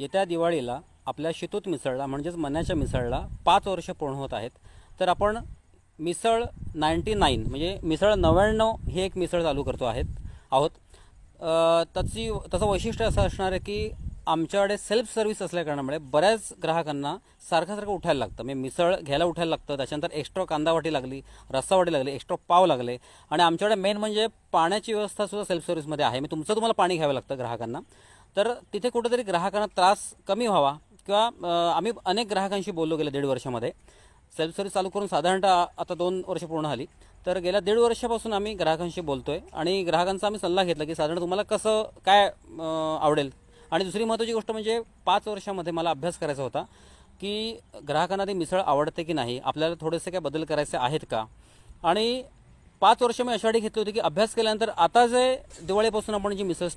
येत्या दिवाळीला आपल्या शितूत मिसळला म्हणजेच मन्याच्या मिसळला पाच वर्ष पूर्ण होत आहेत. तर आपण मिसळ नाईन्टी नाईन म्हणजे मिसळ नव्याण्णव ही एक मिसळ चालू करतो आहेत आहोत. त्याची तसं वैशिष्ट्य असं असणार आहे की आमच्याकडे सेल्फ सर्व्हिस असल्याकारणामुळे बऱ्याच ग्राहकांना सारखं सारखं उठायला लागतं. म्हणजे मिसळ घ्यायला उठायला लागतं त्याच्यानंतर एक्स्ट्रा कांदा वाटी लागली रस्सा वाटी लागली एक्स्ट्रा पाव लागले. आणि आमच्याकडे मेन म्हणजे पाण्याची व्यवस्था सुद्धा सेल्फ सर्व्हिसमध्ये आहे. मी तुमचं तुम्हाला पाणी घ्यावं लागतं ग्राहकांना. तर तिथे कुठेतरी ग्राहकांना त्रास कमी व्हावा किंवा आम्ही अनेक ग्राहकांशी बोललो गेल्या दीड वर्षामध्ये. सेल्फ सर्व्हिस चालू करून साधारणतः आता दोन वर्ष पूर्ण झाली. तर गेल्या दीड वर्षापासून आम्ही ग्राहकांशी बोलतोय आणि ग्राहकांचा आम्ही सल्ला घेतला की साधारण तुम्हाला कसं काय आवडेल? आणि दुसरी महत्त्वाची गोष्ट म्हणजे पाच वर्षामध्ये मला अभ्यास करायचा होता की ग्राहकांना ती मिसळ आवडते की नाही? आपल्याला थोडेसे काय बदल करायचे आहेत का? आणि पाच वर्ष मी अशासाठी घेतली होती की अभ्यास केल्यानंतर आता जे दिवाळीपासून आपण जी मिसळ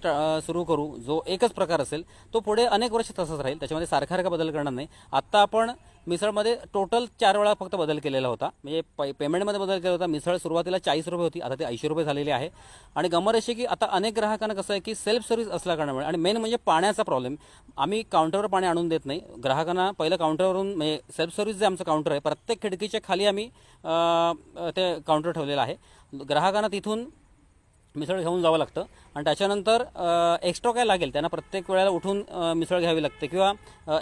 सुरू करू जो एकच प्रकार असेल तो पुढे अनेक वर्ष तसंच राहील. त्याच्यामध्ये सारखा बदल करणार नाही. आत्ता आपण मिसळमध्ये टोटल चार वेळा फक्त बदल केलेला होता. म्हणजे पै पेमेंटमध्ये बदल केला होता. मिसळ सुरुवातीला चाळीस रुपये होती आता ती ऐंशी रुपये झालेली आहे. आणि गमर अशी की आता अनेक ग्राहकांना कसं आहे की सेल्फ सर्व्हिस असल्या कारणामुळे आणि मेन म्हणजे पाण्याचा प्रॉब्लेम आम्ही काउंटरवर पाणी आणून देत नाही. ग्राहकांना पहिलं काउंटरवरून म्हणजे सेल्फ सर्व्हिस जे आमचं काउंटर आहे प्रत्येक खिडकीच्या खाली आम्ही ते काउंटर ठेवलेलं आहे. ग्राहकांना तिथून मिसळ घेऊन जावं लागतं. आणि त्याच्यानंतर एक्स्ट्रा काय लागेल? त्यांना प्रत्येक वेळेला उठून मिसळ घ्यावी लागते किंवा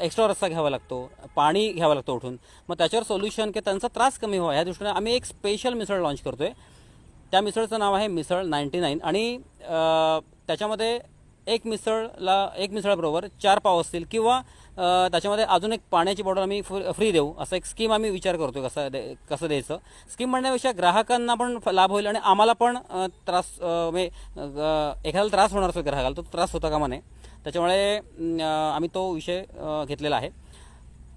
एक्स्ट्रा रस्सा घ्यावा लागतो पाणी घ्यावं लागतं उठून. मग त्याच्यावर सोल्युशन की त्यांचा त्रास कमी व्हावा. या दृष्टीने आम्ही एक स्पेशल मिसळ लॉन्च करतोय. त्या मिसळचं नाव आहे मिसळ नाईन्टी नाईन. आणि त्याच्यामध्ये एक मिसळला एक मिसळबरोबर चार पाव असतील किंवा त्याच्यामध्ये अजून एक पाण्याची बॉटल आम्ही फ्री देऊ. असं एक स्कीम आम्ही विचार करतो कसं दे कसं द्यायचं. स्कीम म्हणण्यापेक्षा ग्राहकांना पण लाभ होईल आणि आम्हाला पण त्रास म्हणजे एखाद्याला त्रास होणार असेल ग्राहकाला तो त्रास होता कामा नये. त्याच्यामुळे आम्ही तो विषय घेतलेला आहे.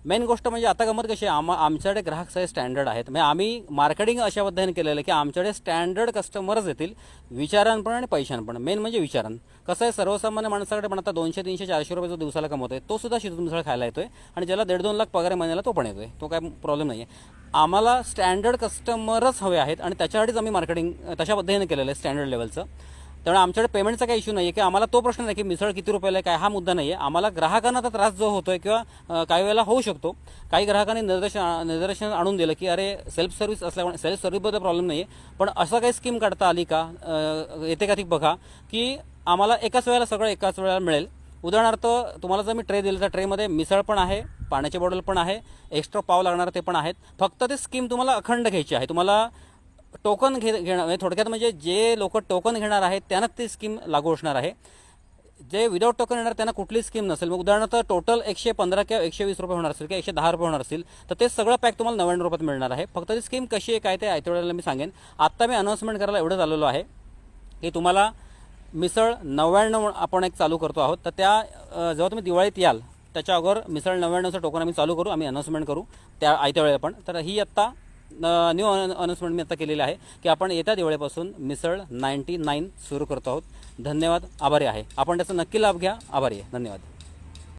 मेन गोष्ट म्हणजे आता गमत कशी आहे? आमच्याकडे ग्राहक सगळे स्टँडर्ड आहेत. म्हणजे आम्ही मार्केटिंग अशा पद्धतीने केलेलं आहे की आमच्याकडे स्टँडर्ड कस्टमरच येतील विचारांपण पण आणि पैशान पण मेन म्हणजे विचारण. कसं आहे? सर्वसामान्य माणसाकडे पण आता दोनशे तीनशे चारशे रुपये जो दिवसाला कमवतोय तो सुद्धा शिजून मिसळ खायला येतोय आणि ज्याला दीड दोन लाख पगार महिन्याला तो पण येतोय. तो काय प्रॉब्लेम नाही आहे आम्हाला स्टँडर्ड कस्टमरच हवे आहेत आणि त्याच्यासाठीच आम्ही मार्केटिंग तशा पद्धतीने केलेलं आहे स्टँडर्ड लेवलचं त्यामुळे आमच्याकडे पेमेंटचा काही इश्यू नाही आहे की आम्हाला तो प्रश्न नाही की मिसळ किती रुपयाला आहे काय हा मुद्दा नाही आहे आम्हाला ग्राहकांना तर त्रास जो होतो आहे किंवा काही वेळेला होऊ शकतो. काही ग्राहकांनी निदर्शन निदर्शन आणून दिलं की अरे सेल्फ सर्व्हिस असल्यामुळे सेल्फ सर्व्हिसबद्दल प्रॉब्लेम नाही आहे पण असं काही स्कीम काढता आली का? येते का ती बघा की आम्हाला एकाच वेळेला सगळं एकाच वेळेला मिळेल. उदाहरणार्थ तुम्हाला जर मी ट्रे दिलं तर ट्रेमध्ये मिसळ पण आहे पाण्याची बॉटल पण आहे एक्स्ट्रा पाव लागणार ते पण आहेत. फक्त ते स्कीम तुम्हाला अखंड घ्यायची आहे. तुम्हाला टोकन घे घेणं म्हणजे थोडक्यात म्हणजे जे लोक टोकन घेणार आहेत त्यांना ती स्कीम लागू असणार आहे. जे विदाऊट टोकन येणार त्यांना कुठली स्कीम नसेल. मग उदाहरणार्थ टोटल एकशे पंधरा किंवा एकशे वीस रुपये होणार असेल किंवा एकशे दहा रुपये होणार असेल तर ते सगळं पॅक तुम्हाला नव्याण्णव रुपयात मिळणार आहे. फक्त ती स्कीम कशी आहे काय ते आयत्या मी सांगेन. आत्ता मी अनाऊन्समेंट करायला एवढं आलेलो आहे की तुम्हाला मिसळ नव्याण्णव आपण एक चालू करतो आहोत. तर त्या जेव्हा तुम्ही दिवाळीत याल त्याच्या अगोदर मिसळ नव्याण्णवचं टोकन आम्ही चालू करू आम्ही अनाऊन्समेंट करू त्या आयत्या वेळेला पण. तर ही आत्ता न्यू अनाउन्समेंट मी आता केलेली आहे की आपण येत्या दिवाळीपासून मिसळ नाईन्टी नाईन सुरू करतो आहोत. धन्यवाद. आभारी आहे. आपण त्याचा नक्की लाभ घ्या. आभारी आहे. धन्यवाद.